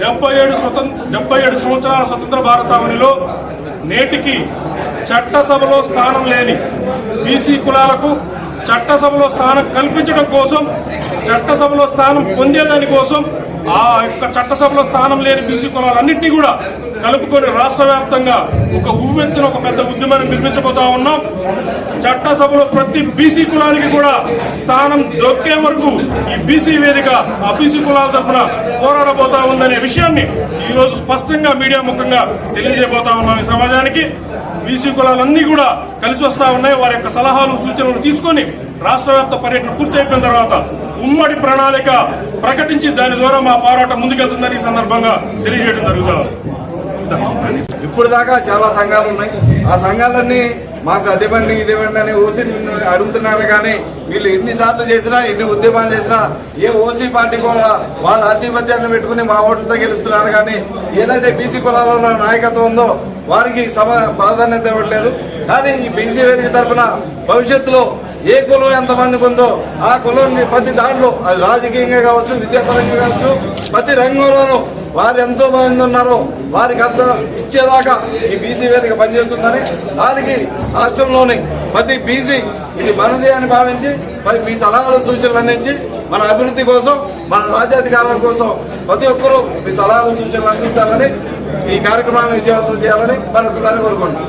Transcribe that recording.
డెబ్బై ఏడు స్వతంత్ర డెబ్బై ఏడు సంవత్సరాల స్వతంత్ర భారతావనిలో నేటికి చట్టసభలో స్థానం లేని బీసీ కులాలకు చట్టసభలో స్థానం కల్పించడం కోసం చట్టసభలో స్థానం పొందేదాని కోసం ఆ యొక్క చట్టసభలో స్థానం లేని బీసీ కులాలన్నింటినీ కూడా కలుపుకొని రాష్ట్ర వ్యాప్తంగా ఒక ఉవ్వెత్తున ఒక పెద్ద ఉద్యమాన్ని నిర్మించబోతా ఉన్నాం. చట్టసభలో ప్రతి బీసీ కులానికి కూడా స్థానం దొక్కే వరకు ఈ బీసీ వేదిక ఆ బీసీ కులాల తరఫున పోరాడబోతా ఉందనే విషయాన్ని ఈరోజు స్పష్టంగా మీడియా ముఖంగా తెలియజేయబోతా ఉన్నాం ఈ సమాజానికి. బీసీ కులాలన్నీ కూడా కలిసి వస్తా ఉన్నాయి. వారి యొక్క సలహాలు సూచనలు తీసుకొని రాష్ట్ర వ్యాప్త పర్యటన పూర్తయిపోయిన తర్వాత ఉమ్మడి ప్రణాళిక ప్రకటించి దాని ద్వారా మా పోరాటం ముందుకెళ్తుందని ఈ సందర్భంగా తెలియజేయడం జరుగుతుంది ఇప్పుడు దాకా చాలా సంఘాలు ఉన్నాయి. ఆ సంఘాలన్నీ మాకు అదేమండి ఇదేమండి అని ఓసీ అడుగుతున్నారు కానీ వీళ్ళు ఎన్నిసార్లు చేసినా ఎన్ని ఉద్యమాలు చేసినా ఏ ఓసీ పార్టీ కూడా వాళ్ళ ఆధిపత్యాన్ని పెట్టుకుని మా ఓట్లతో గెలుస్తున్నారు కానీ ఏదైతే బీసీ కులాలలో నాయకత్వం ఉందో వారికి సమ ప్రాధాన్యత ఇవ్వట్లేదు. కానీ ఈ బీసీ వేదిక తరఫున భవిష్యత్తులో ఏ కులం ఎంతమందికి ఉందో ఆ కులాన్ని ప్రతి దాంట్లో అది రాజకీయంగా కావచ్చు విద్యాపరంగా కావచ్చు ప్రతి రంగంలోనూ వారు ఎంతో మంది ఉన్నారో వారికి అంత ఇచ్చేదాకా ఈ బీసీ వేదిక పనిచేస్తుందని దానికి రాష్ట్రంలోని ప్రతి బీసీ ఇది మనది అని భావించి మరి మీ సలహాలు సూచనలు అందించి మన అభివృద్ధి కోసం మన రాజ్యాధికారుల కోసం ప్రతి ఒక్కరూ మీ సలహాలు సూచనలు అందించాలని ఈ కార్యక్రమాన్ని విజయవంతం చేయాలని మరొకసారి కోరుకుంటున్నాం.